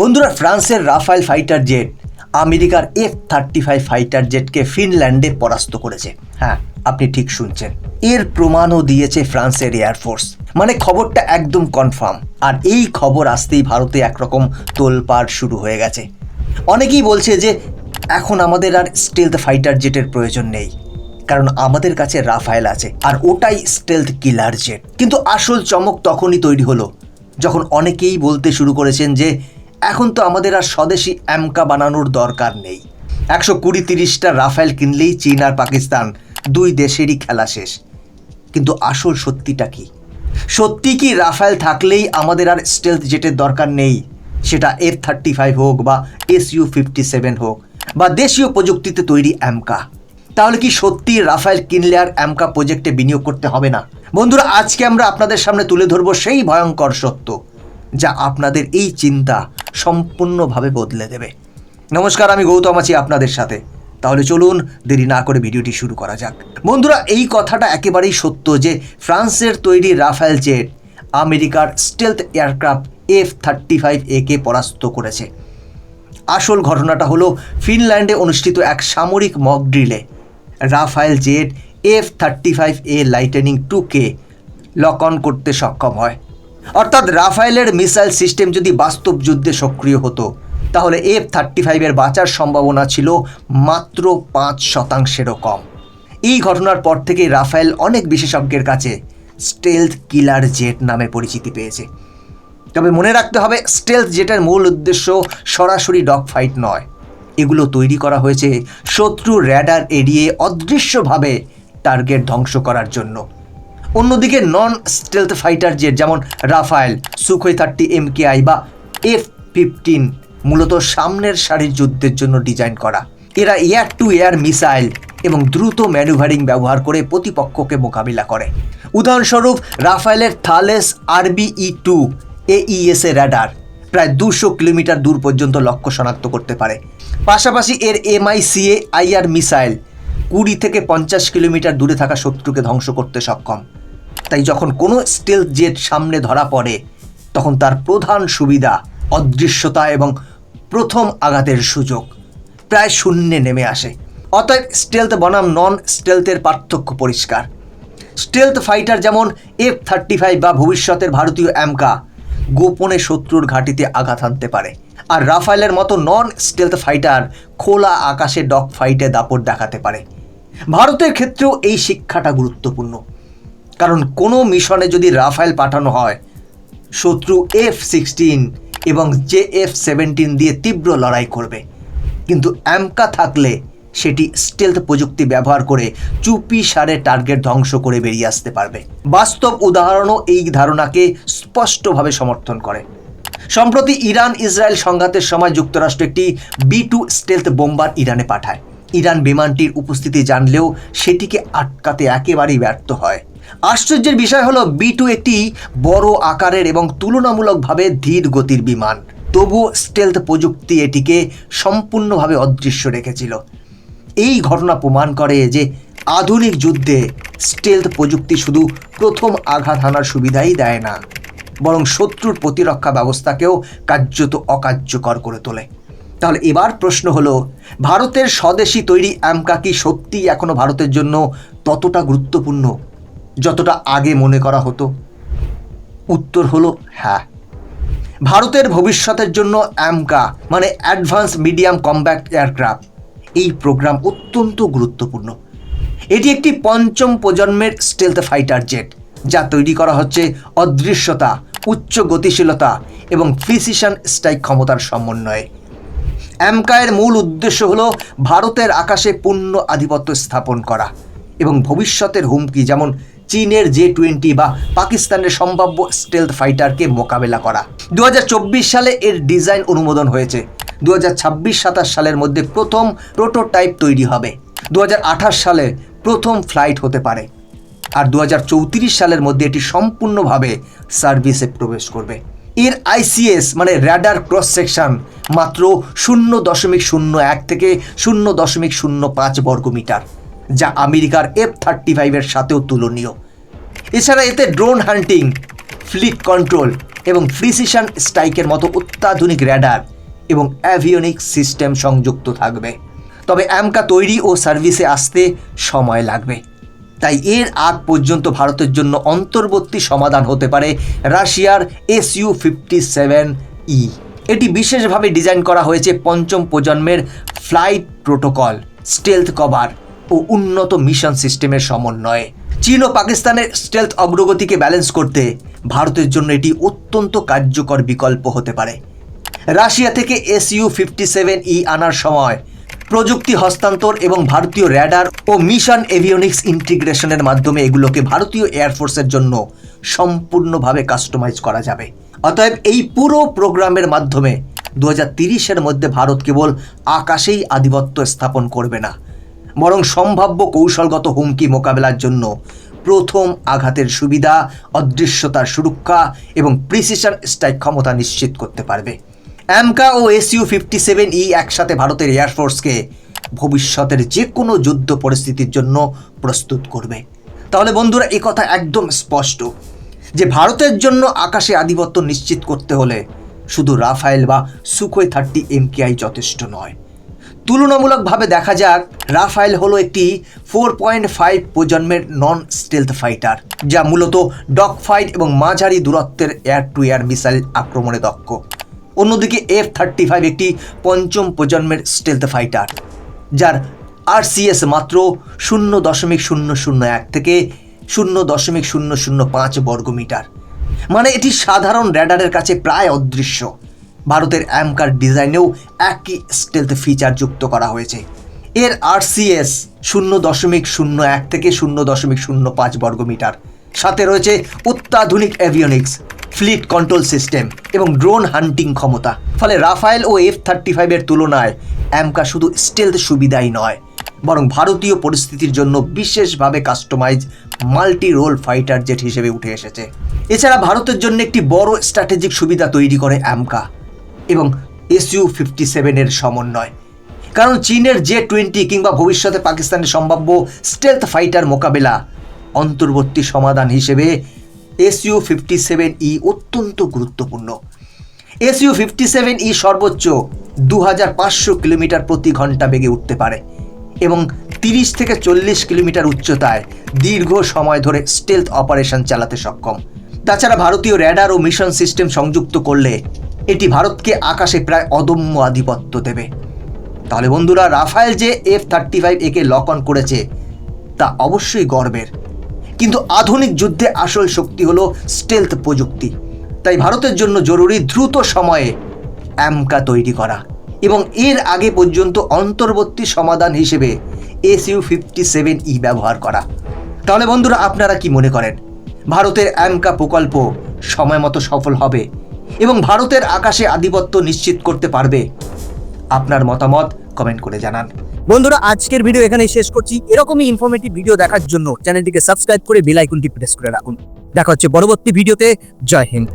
বন্ধুরা, ফ্রান্সের Rafale fighter jet আমেরিকার এফ থার্টি ফাইভ ফাইটার জেটকে ফিনল্যান্ডে পরাস্ত করেছে। হ্যাঁ আপনি ঠিক শুনছেন। এর প্রমাণও দিয়েছে ফ্রান্সের এয়ারফোর্স মানে খবরটা একদম কনফার্ম আর এই খবর আসতেই ভারতে একরকম তোলপাড় শুরু হয়ে গেছে। অনেকেই বলছে যে, এখন আমাদের আর স্টেলথ ফাইটার জেটের প্রয়োজন নেই। কারণ আমাদের কাছে রাফায়েল আছে, আর ওটাই স্টেলথ কিলার জেট কিন্তু আসল চমক তখনই তৈরি হলো, যখন অনেকেই বলতে শুরু করেছেন যে এখন তো আমাদের আর স্বদেশি অ্যামকা বানানোর দরকার নেই। একশো কুড়ি তিরিশটা রাফায়েল কিনলেই চীন আর পাকিস্তান দুই দেশেরই খেলা শেষ। কিন্তু আসল সত্যিটা কি? সত্যি কি রাফায়েল থাকলেই আমাদের আর স্টেলথ জেটের দরকার নেই? সেটা এফ থার্টি ফাইভ হোক বা এস ইউ ফিফটি সেভেন হোক বা দেশীয় প্রযুক্তিতে তৈরি অ্যামকা। তাহলে কি সত্যি রাফায়েল কিনলে আর অ্যামকা প্রজেক্টে বিনিয়োগ করতে হবে না? বন্ধুরা, আজকে আমরা আপনাদের সামনে তুলে ধরবো সেই ভয়ঙ্কর সত্য, যা আপনাদের এই চিন্তা সম্পূর্ণভাবে বদলে দেবে। নমস্কার, আমি গৌতম আছি আপনাদের সাথে। তাহলে চলুন দেরি না করে ভিডিওটি শুরু করা যাক। বন্ধুরা, এই কথাটা একেবারেই সত্য যে ফ্রান্সের তৈরি রাফায়েল জেট আমেরিকার stealth aircraft F thirty five একে পরাস্ত করেছে। আসল ঘটনাটা হলো ফিনল্যান্ডে অনুষ্ঠিত এক সামরিক mock ড্রিলে। Rafale jet F thirty five A lightning টুকে লক অন করতে সক্ষম হয়। অর্থাৎ রাফায়েলের মিসাইল সিস্টেম যদি বাস্তব যুদ্ধে সক্রিয় হতো, তাহলে এফ থার্টি ফাইভের বাঁচার সম্ভাবনা ছিল মাত্র পাঁচ শতাংশেরও কম। এই ঘটনার পর থেকে রাফায়েল অনেক বিশেষজ্ঞের কাছে স্টেলথ কিলার জেট নামে পরিচিতি পেয়েছে। তবে মনে রাখতে হবে, স্টেলথ জেটের মূল উদ্দেশ্য সরাসরি ডগ ফাইট নয়। এগুলো তৈরি করা হয়েছে শত্রু র্যাডার এড়িয়ে অদৃশ্যভাবে টার্গেট ধ্বংস করার জন্য। অন্যদিকে নন স্টেলথ ফাইটার জেট যেমন রাফায়েল সুখই থার্টি এম বা এফ ফিফটিন মূলত সামনের সারির যুদ্ধের জন্য ডিজাইন করা। এরা এয়ার টু এয়ার মিসাইল এবং দ্রুত ম্যানুভারিং ব্যবহার করে প্রতিপক্ষকে মোকাবিলা করে। উদাহরণস্বরূপ রাফায়েলের Thales R B E two A E S A radar প্রায় দুশো কিলোমিটার দূর পর্যন্ত লক্ষ্য শনাক্ত করতে পারে। পাশাপাশি এর এমআইসিএ আইআর মিসাইল কুড়ি থেকে পঞ্চাশ কিলোমিটার দূরে থাকা শত্রুকে ধ্বংস করতে সক্ষম। তাই যখন কোনো স্টেল জেট সামনে ধরা পড়ে, তখন তার প্রধান সুবিধা অদৃশ্যতা এবং প্রথম আঘাতের সুযোগ। প্রায় শূন্যে নেমে আসে। অতএব স্টেলথ বনাম নন স্টেলথের পার্থক্য পরিষ্কার। স্টেলথ ফাইটার যেমন এফ থার্টি ফাইভ বা ভবিষ্যতের ভারতীয় অ্যামকা গোপনে শত্রুর ঘাঁটিতে আঘাত হানতে পারে। আর রাফায়েলের মতো নন স্টেলথ ফাইটার খোলা আকাশে ডগ ফাইটে দাপট দেখাতে পারে। ভারতের ক্ষেত্রেও এই শিক্ষাটা গুরুত্বপূর্ণ। কারণ কোনো মিশনে যদি রাফায়েল পাঠানো হয়, শত্রু এফ সিক্সটিন এবং জে এফ সেভেন্টিন দিয়ে তীব্র লড়াই করবে। কিন্তু অ্যামকা থাকলে সেটি স্টেলথ প্রযুক্তি ব্যবহার করে চুপি সারে টার্গেট ধ্বংস করে বেরিয়ে আসতে পারবে। বাস্তব উদাহরণও এই ধারণাকে স্পষ্টভাবে সমর্থন করে। সম্প্রতি ইরান ইসরায়েল সংঘাতের সময় যুক্তরাষ্ট্র একটি বি টু স্টেলথ বোম্বার ইরানে পাঠায়। ইরান বিমানটির উপস্থিতি জানলেও সেটিকে আটকাতে একেবারেই ব্যর্থ হয়। আশ্চর্যের বিষয় হলো বি টু একটি বড় আকারের এবং তুলনামূলকভাবে ধীর গতির বিমান। তবুও স্টেলথ প্রযুক্তি এটিকে সম্পূর্ণভাবে অদৃশ্য রেখেছিল। এই ঘটনা প্রমাণ করে যে আধুনিক যুদ্ধে স্টেলথ প্রযুক্তি শুধু প্রথম আঘাত হানার সুবিধাই দেয় না, বরং শত্রুর প্রতিরক্ষা ব্যবস্থাকেও কার্যত অকার্যকর করে তোলে। তাহলে এবার প্রশ্ন হলো, ভারতের স্বদেশি তৈরি অ্যামকা কি সত্যিই এখনও ভারতের জন্য ততটা গুরুত্বপূর্ণ? যতটা আগে মনে করা হতো। উত্তর হলো হ্যাঁ। ভারতের ভবিষ্যতের জন্য অ্যামকা মানে অ্যাডভান্স মিডিয়াম কম্ব্যাক্ট এয়ারক্রাফট এই প্রোগ্রাম অত্যন্ত গুরুত্বপূর্ণ। এটি একটি পঞ্চম প্রজন্মের স্টেলথ ফাইটার জেট যা তৈরি করা হচ্ছে অদৃশ্যতা, উচ্চ গতিশীলতা এবং প্রিসিশন স্ট্রাইক ক্ষমতার সমন্বয়ে। অ্যামকায়ের মূল উদ্দেশ্য হল ভারতের আকাশে পূর্ণ আধিপত্য স্থাপন করা এবং ভবিষ্যতের হুমকি, যেমন চীনের জে টোয়েন্টি বা পাকিস্তানের সম্ভাব্য স্টেলথ ফাইটারকে মোকাবেলা করা। দু হাজার চব্বিশ সালে এর ডিজাইন অনুমোদন হয়েছে। দু হাজার সালের মধ্যে প্রথম প্রোটোটাইপ তৈরি হবে। দু হাজার আঠাশ সালে প্রথম ফ্লাইট হতে পারে। আর দু হাজার চৌত্রিশ সালের মধ্যে এটি সম্পূর্ণভাবে সার্ভিসে প্রবেশ করবে। এর আইসিএস মানে র্যাডার ক্রস সেকশন মাত্র শূন্য দশমিক শূন্য এক থেকে শূন্য দশমিক শূন্য পাঁচ বর্গমিটার। যা আমেরিকার এফ থার্টি ফাইভের সাথেও তুলনীয়। এছাড়া এতে ড্রোন হান্টিং ফ্লিক কন্ট্রোল এবং প্রিসিশন স্ট্রাইকের মতো অত্যাধুনিক র্যাডার এবং অ্যাভিওনিক সিস্টেম সংযুক্ত থাকবে। তবে অ্যামকা তৈরি ও সার্ভিসে আসতে সময় লাগবে। তাই এর আগ পর্যন্ত ভারতের জন্য অন্তর্বর্তী সমাধান হতে পারে রাশিয়ার S U fifty seven E এটি বিশেষভাবে ডিজাইন করা হয়েছে পঞ্চম প্রজন্মের ফ্লাইট প্রোটোকল স্টেলথ কভার ও উন্নত মিশন সিস্টেমের সমন্বয়ে। চীন ও পাকিস্তানের স্টেলথ অগ্রগতিকে ব্যালেন্স করতে ভারতের জন্য এটি অত্যন্ত কার্যকর বিকল্প হতে পারে। রাশিয়া থেকে S U fifty seven E আনার সময় প্রযুক্তি হস্তান্তর এবং ভারতীয় র্যাডার ও মিশন এভিওনিক্স ইন্টিগ্রেশনের মাধ্যমে এগুলোকে ভারতীয় এয়ারফোর্সের জন্য সম্পূর্ণভাবে কাস্টমাইজ করা যাবে। অতএব এই পুরো প্রোগ্রামের মাধ্যমে দু হাজার মধ্যে ভারত কেবল আকাশেই আধিপত্য স্থাপন করবে না। বরং সম্ভাব্য কৌশলগত হুমকি মোকাবেলার জন্য প্রথম আঘাতের সুবিধা, অদৃশ্যতার সুরক্ষা এবং প্রিসিশন স্ট্রাইক ক্ষমতা নিশ্চিত করতে পারবে। অ্যামকা ও S U fifty seven E একসাথে ভারতের এয়ারফোর্সকে ভবিষ্যতের যে কোনো যুদ্ধ পরিস্থিতির জন্য প্রস্তুত করবে। তাহলে বন্ধুরা, এ কথা একদম স্পষ্ট যে ভারতের জন্য আকাশে আধিপত্য নিশ্চিত করতে হলে শুধু রাফায়েল বা সুখোই থার্টি এমকেআই যথেষ্ট নয়। তুলনামূলকভাবে দেখা যাক, রাফায়েল হলো একটি ফোর পয়েন্ট ফাইভ প্রজন্মের নন স্টেলথ ফাইটার যা মূলত ডগ ফাইট এবং মাঝারি দূরত্বের এয়ার টু এয়ার মিসাইল আক্রমণে দক্ষ। অন্যদিকে এফ থার্টি ফাইভ একটি পঞ্চম প্রজন্মের স্টেলথ ফাইটার যার আর আরসিএস মাত্র শূন্য দশমিক শূন্য শূন্য এক থেকে শূন্য দশমিক শূন্য শূন্য পাঁচ বর্গমিটার। মানে এটি সাধারণ র্যাডারের কাছে প্রায় অদৃশ্য। ভারতের অ্যামকার ডিজাইনেও একই স্টেলথ ফিচার যুক্ত করা হয়েছে। এর আরসিএস শূন্য দশমিক শূন্য এক থেকে শূন্য দশমিক শূন্য পাঁচ বর্গমিটার। সাথে রয়েছে অত্যাধুনিক অ্যাভিওনিক্স ফ্লিট কন্ট্রোল সিস্টেম এবং ড্রোন হান্টিং ক্ষমতা। ফলে রাফায়েল ও এফ থার্টি ফাইভের তুলনায় অ্যামকা শুধু স্টেলথ সুবিধাই নয়, বরং ভারতীয় পরিস্থিতির জন্য বিশেষভাবে customise multi role fighter jet হিসেবে উঠে এসেছে। এছাড়া ভারতের জন্য একটি বড় স্ট্র্যাটেজিক সুবিধা তৈরি করে অ্যামকা। এবং এসইউ ফিফটি সেভেনের সমন্বয়। কারণ চীনের জে টোয়েন্টি কিংবা ভবিষ্যতে পাকিস্তানের সম্ভাব্য স্টেলথ ফাইটার মোকাবেলা অন্তর্বর্তী সমাধান হিসেবে এসইউ ফিফটি সেভেন ই অত্যন্ত গুরুত্বপূর্ণ। এসইউ ফিফটি সেভেন ই সর্বোচ্চ দু হাজার পাঁচশো কিলোমিটার প্রতি ঘণ্টা বেগে উঠতে পারে এবং তিরিশ থেকে চল্লিশ কিলোমিটার উচ্চতায় দীর্ঘ সময় ধরে স্টেলথ অপারেশন চালাতে সক্ষম। তাছাড়া ভারতীয় র্যাডার ও মিশন সিস্টেম সংযুক্ত করলে এটি ভারতকে আকাশে প্রায় অদম্য আধিপত্য দেবে। তাহলে বন্ধুরা, রাফায়েল যে এফ থার্টি ফাইভ একে লক অন করেছে, তা অবশ্যই গর্বের। কিন্তু আধুনিক যুদ্ধে আসল শক্তি হলো স্টেলথ প্রযুক্তি। তাই ভারতের জন্য জরুরি দ্রুত সময়ে অ্যামকা তৈরি করা এবং এর আগে পর্যন্ত অন্তর্বর্তী সমাধান হিসেবে এসইউ ফিফটি সেভেন ই ব্যবহার করা। তাহলে বন্ধুরা, আপনারা কি মনে করেন? ভারতের অ্যামকা প্রকল্প সময় মতো সফল হবে এবং ভারতের আকাশে আধিপত্য নিশ্চিত করতে পারবে। আপনার মতামত কমেন্ট করে জানান। বন্ধুরা, আজকের ভিডিও এখানে শেষ করছি। এরকমই ইনফরমেটিভ ভিডিও দেখার জন্য চ্যানেলটিকে সাবস্ক্রাইব করে বেল প্রেস করে রাখুন। দেখা হচ্ছে পরবর্তী ভিডিওতে জয় হিন্দ।